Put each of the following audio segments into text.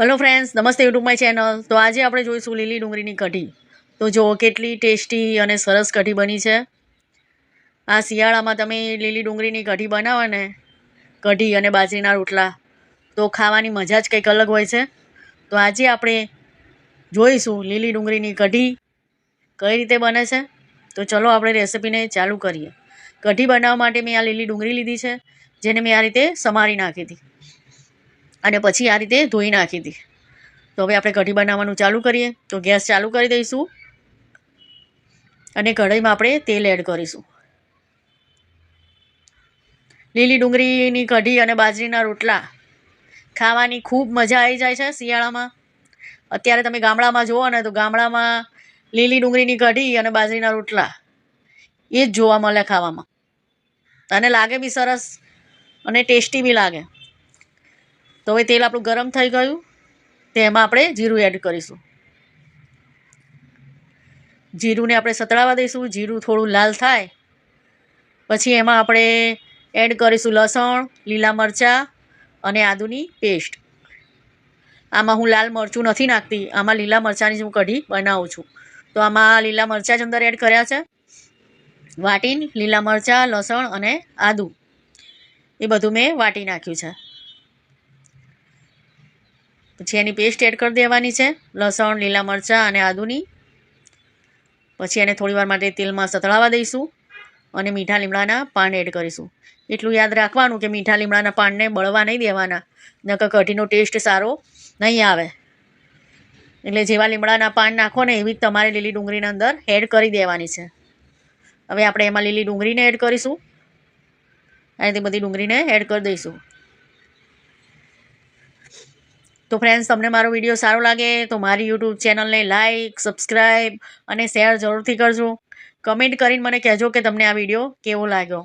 Hello friends namaste YouTube my channel તો આજે આપણે જોઈશું લીલી ડુંગળીની કઢી. તો જો, કેટલી ટેસ્ટી અને સરસ કઢી બની છે. આ શિયાળામાં તમે લીલી ડુંગળીની કઢી બનાવો ને, કઢી અને બાજરીના રોટલા, તો ખાવાની મજા જ કંઈક અલગ હોય છે. તો આજે આપણે જોઈશું લીલી ડુંગળીની કઢી કઈ રીતે બને છે. તો ચલો, આપણે રેસિપીને ચાલુ કરીએ. કઢી બનાવવા માટે મેં આ લીલી ડુંગળી લીધી છે, જેને મેં આ રીતે સમારી નાખી હતી. અને પછી આ રીતે ધોઈ નાખી હતી તો હવે આપણે કઢી બનાવવાનું ચાલુ કરીએ. તો ગેસ ચાલુ કરી દઈશું. અને કઢાઈમાં આપણે તેલ એડ કરીશું. લીલી ડુંગળીની કઢી અને બાજરીના રોટલા ખાવાની ખૂબ મજા આવી જાય છે શિયાળામાં. અત્યારે તમે ગામડામાં જુઓ ને તો ગામડામાં લીલી ડુંગળીની કઢી અને બાજરીના રોટલા એ જ જોવા મળે ખાવામાં. અને લાગે બી સરસ અને ટેસ્ટી બી લાગે. તો હવે તેલ આપણું ગરમ થઈ ગયું. તેમાં આપણે જીરું એડ કરીશું. જીરુંને આપણે સતળાવા દઈશું. જીરું થોડું લાલ થાય. પછી એમાં આપણે એડ કરીશું લસણ, લીલા મરચાં અને આદુની પેસ્ટ આમાં હું લાલ મરચું નથી નાખતી. આમાં લીલા મરચાંની જ હું કઢી બનાવું છું. તો આમાં લીલા મરચાં જ અંદર એડ કર્યા છે. વાટીને લીલા મરચાં, લસણ અને આદુ. એ બધું મેં વાટી નાખ્યું છે. પછી એની પેસ્ટ એડ કરી દેવાની છે. લસણ, લીલા મરચાં અને આદુની. પછી એને થોડીવાર માટે તેલમાં સતળાવા દઈશું અને મીઠા લીમડાના પાન એડ કરીશું. એટલું યાદ રાખવાનું કે મીઠા લીમડાના પાનને બળવા નહીં દેવાના. નકર કઢીનો ટેસ્ટ સારો નહીં આવે. એટલે જેવા લીમડાના પાન નાખો ને એવી જ તમારે લીલી ડુંગળીના અંદર એડ કરી દેવાની છે. હવે આપણે એમાં લીલી ડુંગળીને એડ કરીશું. અને તે બધી ડુંગળીને એડ કરી દઈશું. તો ફ્રેન્ડ્સ તમને મારો વીડિયો સારો લાગે તો મારી યુટ્યુબ ચેનલને લાઇક સબસ્ક્રાઈબ અને શેર જરૂરથી કરજો. કમેન્ટ કરીને મને કહેજો કે તમને આ વીડિયો કેવો લાગ્યો.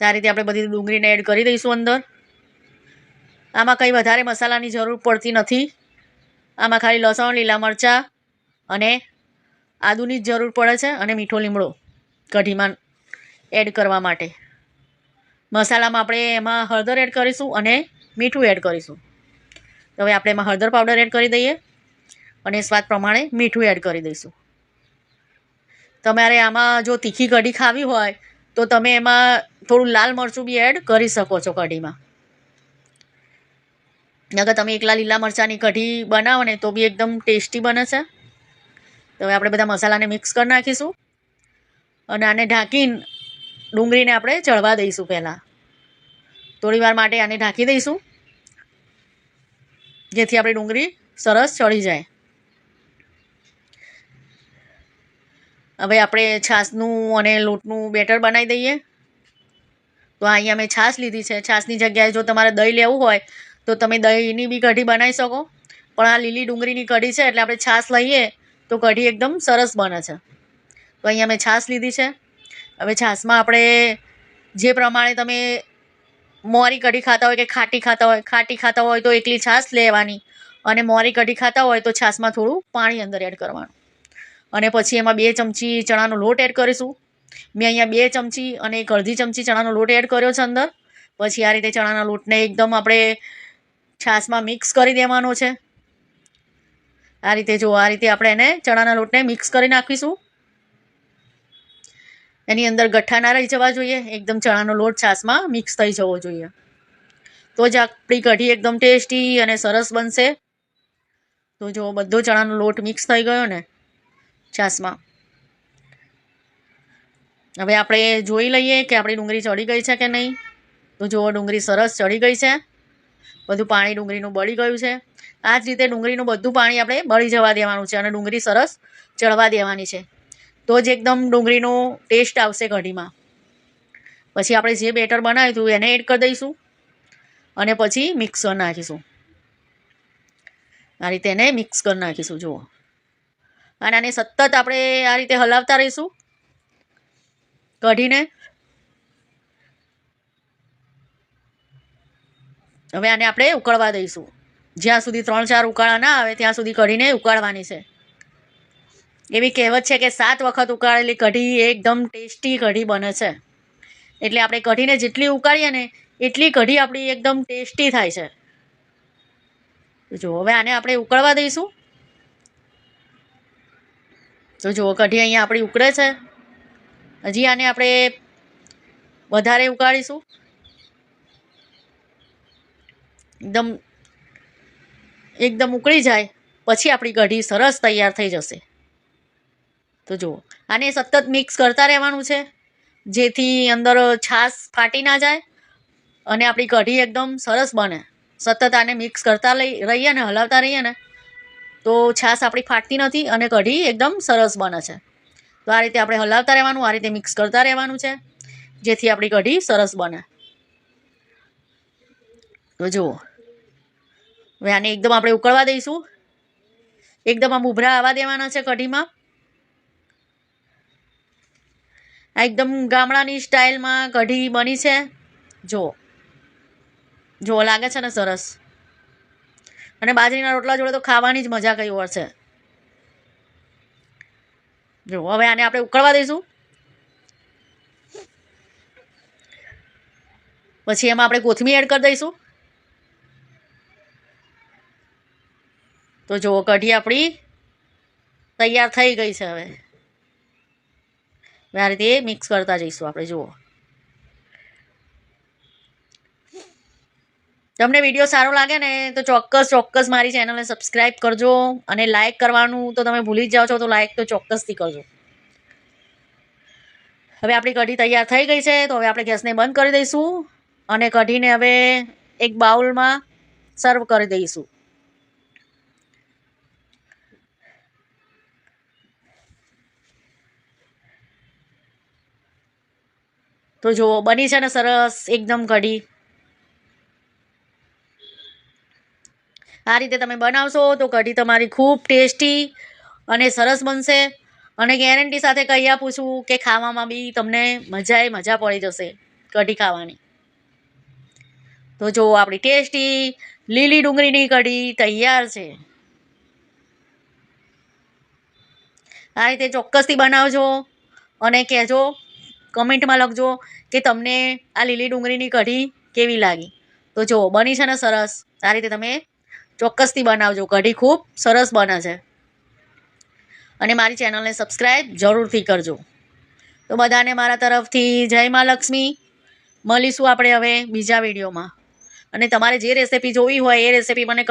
આ રીતે આપણે બધી ડુંગળીને એડ કરી દઈશું અંદર. આમાં કંઈ વધારે મસાલાની જરૂર પડતી નથી. આમાં ખાલી લસણ, લીલા મરચાં અને આદુની જ જરૂર પડે છે અને મીઠો લીમડો કઢીમાં એડ કરવા માટે. મસાલામાં આપણે એમાં હળદર એડ કરીશું અને મીઠું એડ કરીશું. હવે આપણે એમાં હળદર પાવડર એડ કરી દઈએ અને સ્વાદ પ્રમાણે મીઠું એડ કરી દઈશું. તમારે આમાં જો તીખી કઢી ખાવી હોય, તો તમે એમાં થોડું લાલ મરચું બી એડ કરી શકો છો કઢીમાં. અગર તમે એકલા લીલા મરચાંની કઢી બનાવો ને તો બી એકદમ ટેસ્ટી બને છે. તો હવે આપણે બધા મસાલાને મિક્સ કરી નાખીશું. અને આને ઢાંકીને ડુંગળીને આપણે ચડવા દઈશું પહેલાં. થોડી વાર માટે આને ઢાંકી દઈશું. જેથી આપણી ડુંગળી સરસ ચડી જાય. હવે આપણે છાશનું અને લોટનું બેટર બનાવી દઈએ. તો અહીંયા મેં છાશ લીધી છે. છાશની જગ્યાએ જો તમારે દહીં લેવું હોય, તો તમે દહીંની બી કઢી બનાવી શકો. પણ આ લીલી ડુંગળીની કઢી છે, એટલે આપણે છાશ લઈએ, તો કઢી એકદમ સરસ બને છે. તો અહીંયા મેં છાશ લીધી છે. હવે છાશમાં આપણે જે પ્રમાણે તમે મોરી કઢી ખાતા હોય કે ખાટી ખાતા હોય, ખાટી ખાતા હોય તો એકલી છાશ લેવાની અને મોરી કઢી ખાતા હોય તો છાશમાં થોડું પાણી અંદર એડ કરવાનું. અને પછી એમાં બે ચમચી ચણાનો લોટ એડ કરીશું. મેં અહીંયા બે ચમચી અને એક અડધી ચમચી ચણાનો લોટ એડ કર્યો છે અંદર. પછી આ રીતે ચણાના લોટને એકદમ આપણે છાશમાં મિક્સ કરી દેવાનો છે. આ રીતે જો આ રીતે આપણે એને ચણાના લોટને મિક્સ કરી નાખીશું. એની અંદર ગઠ્ઠા ના રહી જવા જોઈએ, એકદમ ચણાનો લોટ છાશમાં મિક્સ થઈ જવો જોઈએ. તો જ આપણી કઢી એકદમ ટેસ્ટી અને સરસ બનશે. તો જો બધો ચણાનો લોટ મિક્સ થઈ ગયો ને છાશમાં. હવે આપણે જોઈ લઈએ કે આપણી ડુંગળી ચડી ગઈ છે કે નહીં. તો જુઓ ડુંગળી સરસ ચડી ગઈ છે. બધું પાણી ડુંગળીનું બળી ગયું છે. આ જ રીતે ડુંગળીનું બધું પાણી આપણે બળી જવા દેવાનું છે અને ડુંગળી સરસ ચડવા દેવાની છે. તો જ એકદમ ડુંગળીનો ટેસ્ટ આવશે કઢીમાં. પછી આપણે જે બેટર બનાવ્યું હતું એને એડ કરી દઈશું અને પછી મિક્સ કરી નાખીશું. આ રીતે એને મિક્સ કરી નાખીશું, જુઓ. અને આને સતત આપણે આ રીતે હલાવતા રહીશું કઢીને. હવે આને આપણે ઉકળવા દઈશું. જ્યાં સુધી ત્રણ ચાર ઉકાળા ના આવે, ત્યાં સુધી કઢીને ઉકાળવાની છે. એવી કહેવત છે કે સાત વખત ઉકાળેલી કઢી એકદમ ટેસ્ટી કઢી બને છે. એટલે આપણે કઢીને જેટલી ઉકાળીએ ને એટલી કઢી આપણી એકદમ ટેસ્ટી થાય છે. જો હવે આને આપણે ઉકળવા દઈશું. તો જુઓ, કઢી અહીંયા આપણી ઉકળે છે. હજી આને આપણે વધારે ઉકાળીશું. એકદમ એકદમ ઉકળી જાય, પછી આપણી કઢી સરસ તૈયાર થઈ જશે. તો જુઓ. આને સતત મિક્સ કરતા રહેવાનું છે. જેથી અંદર છાશ ફાટી ના જાય અને આપણી કઢી એકદમ સરસ બને. સતત આને મિક્સ કરતા લઈ રહીએ ને હલાવતા રહીએ ને, તો છાશ આપણી ફાટતી નથી અને કઢી એકદમ સરસ બને છે. તો આ રીતે આપણે હલાવતા રહેવાનું, આ રીતે મિક્સ કરતા રહેવાનું છે. જેથી આપણી કઢી સરસ બને. તો જુઓ. હવે આને એકદમ આપણે ઉકળવા દઈશું. એકદમ આમ ઉભરા આવવા દેવાના છે કઢીમાં. આ એકદમ ગામડાની સ્ટાઇલમાં કઢી બની છે. જુઓ જુઓ લાગે છે ને સરસ. અને બાજરીના રોટલા જોડે તો ખાવાની જ મજા કઈ ઓર છે. જો, હવે આને આપણે ઉકળવા દઈશું. પછી એમાં આપણે કોથમીર એડ કરી દઈશું. તો જુઓ કઢી આપણી તૈયાર થઈ ગઈ છે હવે. આ રીતે મિક્સ કરતા જઈશું આપણે, જુઓ. તમને વીડિયો સારો લાગે ને, તો ચોક્કસ ચોક્કસ મારી ચેનલને સબસ્ક્રાઈબ કરજો અને લાઇક કરવાનું તો તમે ભૂલી જ જાઓ છો, તો લાઇક તો ચોક્કસથી કરજો. હવે આપણી કઢી તૈયાર થઈ ગઈ છે, તો હવે આપણે ગેસને બંધ કરી દઈશું અને કઢીને હવે એક બાઉલમાં સર્વ કરી દઈશું. તો જુઓ, બની છે ને સરસ, એકદમ કઢી. આ રીતે તમે બનાવશો તો કઢી તમારી ખૂબ ટેસ્ટી અને સરસ બનશે. અને ગેરંટી સાથે કહી આપું છું કે ખાવામાં બી તમને મજાએ મજા પડી જશે કઢી ખાવાની. તો જો આપણી ટેસ્ટી લીલી ડુંગળીની કઢી તૈયાર છે. આ રીતે ચોક્કસથી બનાવજો અને કહેજો કમેન્ટમાં લખજો કે તમને આ લીલી ડુંગળીની કઢી કેવી લાગી. તો જો, બની છે ને સરસ. આ રીતે તમે ચોક્કસથી બનાવજો. કઢી ખૂબ સરસ બને છે. અને મારી ચેનલને સબસ્ક્રાઈબ જરૂરથી કરજો. તો બધાને મારા તરફથી જય મા લક્ષ્મી. મળીશું આપણે હવે બીજા વિડીયોમાં. અને તમારે જે રેસીપી જોવી હોય એ રેસીપી મને